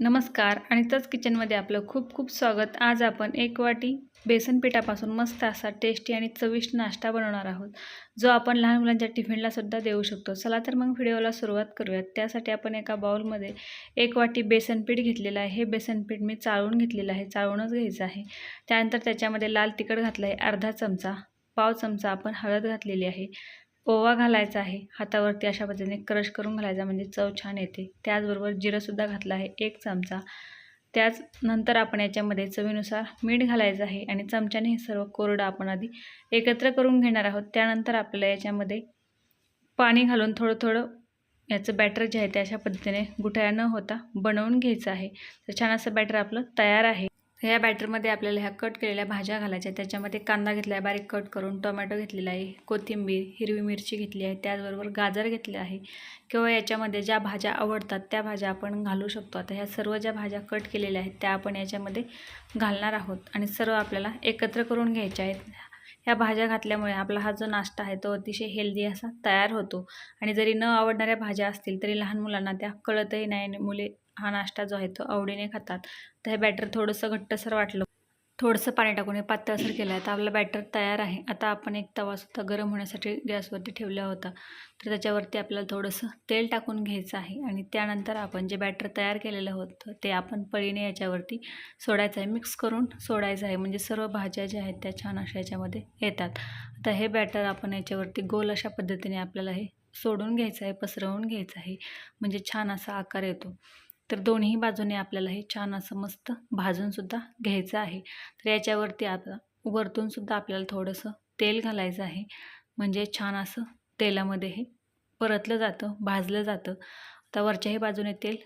नमस्कार आणि तच किचनमध्ये आपलं खूप खूप स्वागत. आज आपण एक वाटी बेसन पिठापासून मस्त असा टेस्टी आणि चविष्ट नाश्ता बनवणार आहोत जो आपण लहान मुलांच्या टिफिनला सुद्धा देऊ शकतो. चला तर मग व्हिडिओला सुरुवात करूयात. त्यासाठी आपण एका बाउलमध्ये एक वाटी बेसन पीठ घेतलेलं आहे. हे बेसन पीठ मी चाळून घेतलेलं आहे. चाळूनच घ्यायचं आहे. त्यानंतर त्याच्यामध्ये लाल तिखट घातलं आहे अर्धा चमचा पाव चमचा आपण हळद घातलेली आहे. ओवा घालायचा आहे. हातावरती अशा पद्धतीने क्रश करून घालायचा म्हणजे चव छान येते. त्याचबरोबर जिरंसुद्धा घातला आहे एक चमचा. त्याच नंतर आपण याच्यामध्ये चवीनुसार मीठ घालायचं आहे आणि चमच्याने हे सर्व कोरडं आपण आधी एकत्र करून घेणार आहोत. त्यानंतर आपल्याला याच्यामध्ये पाणी घालून थोडं थोडं याचं बॅटर जे आहे ते अशा पद्धतीने गुठळ्या न होता बनवून घ्यायचं आहे. तर छान असं बॅटर आपलं तयार आहे. ह्या बॅटरमध्ये आपल्याला ह्या कट केलेल्या भाज्या घालायच्या त्याच्यामध्ये कांदा घेतला आहे बारीक कट करून टोमॅटो घेतलेला आहे कोथिंबीर हिरवी मिरची घेतली आहे त्याचबरोबर गाजर घेतले आहे किंवा याच्यामध्ये ज्या भाज्या आवडतात त्या भाज्या आपण घालू शकतो. आता ह्या सर्व ज्या भाज्या कट केलेल्या आहेत त्या आपण याच्यामध्ये घालणार आहोत आणि सर्व आपल्याला एकत्र करून घ्यायच्या आहेत. ह्या भाज्या घातल्यामुळे आपला हा जो नाश्ता आहे तो अतिशय हेल्दी असा तयार होतो. आणि जरी न आवडणाऱ्या भाज्या असतील तरी लहान मुलांना त्या कळतही नाही मुले हा नाश्ता जो आहे तो आवडीने खातात. तर हे बॅटर थोडंसं घट्टसर वाटलं थोडंसं पाणी टाकून हे पातळसर केलं. आहे तर आपलं बॅटर तयार आहे. आता आपण एक तवासुद्धा गरम होण्यासाठी गॅसवरती ठेवला होता. तर त्याच्यावरती आपल्याला थोडंसं तेल टाकून घ्यायचं आहे आणि त्यानंतर आपण जे बॅटर तयार केलेलं होतं ते आपण पळीने याच्यावरती सोडायचं आहे. मिक्स करून सोडायचं आहे. म्हणजे सर्व भाज्या ज्या आहेत त्या छान अशा याच्यामध्ये येतात. आता हे बॅटर आपण याच्यावरती गोल अशा पद्धतीने आपल्याला हे सोडून घ्यायचं आहे पसरवून घ्यायचं आहे. म्हणजे छान असा आकार येतो. तर दोन्ही बाजूने आपल्याला हे छान असं मस्त भाजूनसुद्धा घ्यायचं आहे. तर याच्यावरती आता वरतूनसुद्धा आपल्याला थोडंसं तेल घालायचं आहे. म्हणजे छान असं तेलामध्ये हे परतलं जातं भाजलं जातं. आता वरच्याही बाजूने तेल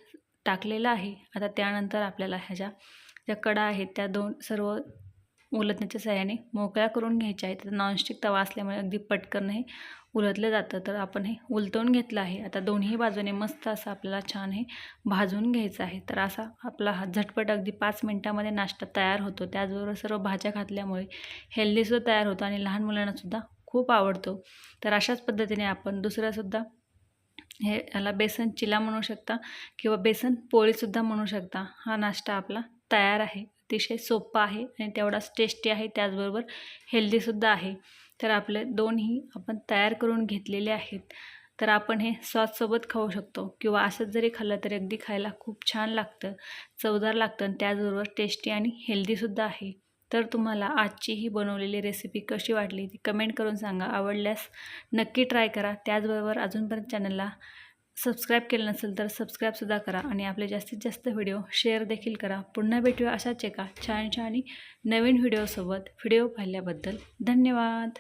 टाकलेलं आहे. आता त्यानंतर आपल्याला ह्याच्या ज्या कडा आहेत त्या दोन सर्व उलटण्याच्या सहाय्याने मोकळ्या करून घ्यायच्या आहेत. तर नॉनस्टिक तवा असल्यामुळे अगदी पटकन हे उलटलं जातं. तर आपण हे उलटवून घेतलं आहे. आता दोन्ही बाजूने मस्त असं आपल्याला छान हे भाजून घ्यायचं आहे. तर असा आपला हा झटपट अगदी पाच मिनटामध्ये नाश्ता तयार होतो. त्याचबरोबर सर्व भाज्या घातल्यामुळे हेल्दीसुद्धा तयार होतो आणि लहान मुलांनासुद्धा खूप आवडतो. तर अशाच पद्धतीने आपण दुसऱ्यासुद्धा हे याला बेसन चिला म्हणू शकता किंवा बेसन पोळीसुद्धा म्हणू शकता. हा नाश्ता आपला तयार आहे. अतिशय सोपा आहे आणि तेवढाच टेस्टी आहे. त्याचबरोबर हेल्दीसुद्धा आहे. तर आपले दोन्ही आपण तयार करून घेतलेले आहेत. तर आपण हे सॉससोबत खाऊ शकतो किंवा असंच जरी खाल्लं तरी अगदी खायला खूप छान लागतं चवदार लागतं आणि त्याचबरोबर टेस्टी आणि हेल्दीसुद्धा आहे. तर तुम्हाला आजची ही बनवलेली रेसिपी कशी वाटली ती कमेंट करून सांगा. आवडल्यास नक्की ट्राय करा. त्याचबरोबर अजूनपर्यंत चॅनलला सबस्क्राईब केलं नसेल तर सबस्क्राईबसुद्धा करा आणि आपले जास्तीत जास्त व्हिडिओ शेअर देखील करा. पुन्हा भेटूया अशाच एका छान छान आणि नवीन व्हिडिओसोबत व्हिडिओ पाहिल्याबद्दल धन्यवाद.